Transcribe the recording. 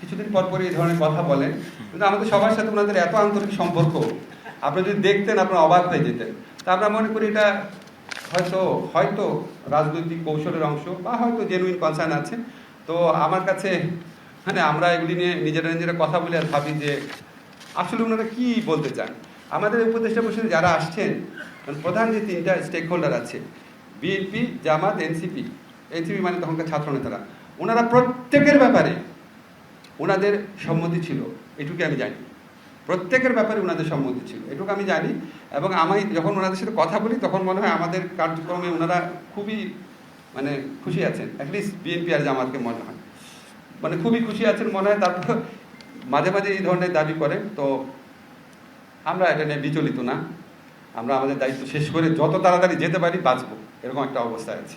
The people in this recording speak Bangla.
কিছুদিন পর পরই এই ধরনের কথা বলেন। কিন্তু আমাদের সবার সাথে ওনাদের এত আন্তরিক সম্পর্ক, আপনি যদি দেখতেন, আপনার অবাক হয়ে যেতেন। তা আমরা মনে করি এটা হয়তো হয়তো রাজনৈতিক কৌশলের অংশ বা হয়তো জেনুইন কনসার্ন আছে। তো আমার কাছে মানে আমরা এগুলি নিয়ে নিজেরা নিজেরা কথা বলে আর ভাবি যে, আসলে ওনারা কী বলতে চান? আমাদের উপদেষ্টা পরিষদে যারা আসছেন মানে প্রধান যে তিনটা স্টেক হোল্ডার আছে, বিএনপি, জামাত, এনসিপি এনসিপি মানে তখনকার ছাত্র নেতারা, ওনারা প্রত্যেকের ব্যাপারে ওনাদের সম্মতি ছিল, এটুকু আমি জানি। প্রত্যেকের ব্যাপারে ওনাদের সম্মতি ছিল, এটুকু আমি জানি। এবং আমি যখন ওনাদের সাথে কথা বলি, তখন মনে হয় আমাদের কার্যক্রমে ওনারা খুবই মানে খুশি আছেন। অ্যাটলিস্ট বিএনপি আর জামাতকে মনে হয়। মানে খুবই খুশি আছেন মনে হয়, তারপর মাঝে মাঝে এই ধরনের দাবি করে তো আমরা এটা নিয়ে বিচলিত না। আমরা আমাদের দায়িত্ব শেষ করে যত তাড়াতাড়ি যেতে পারি বাঁচবো, এরকম একটা অবস্থায় আছে।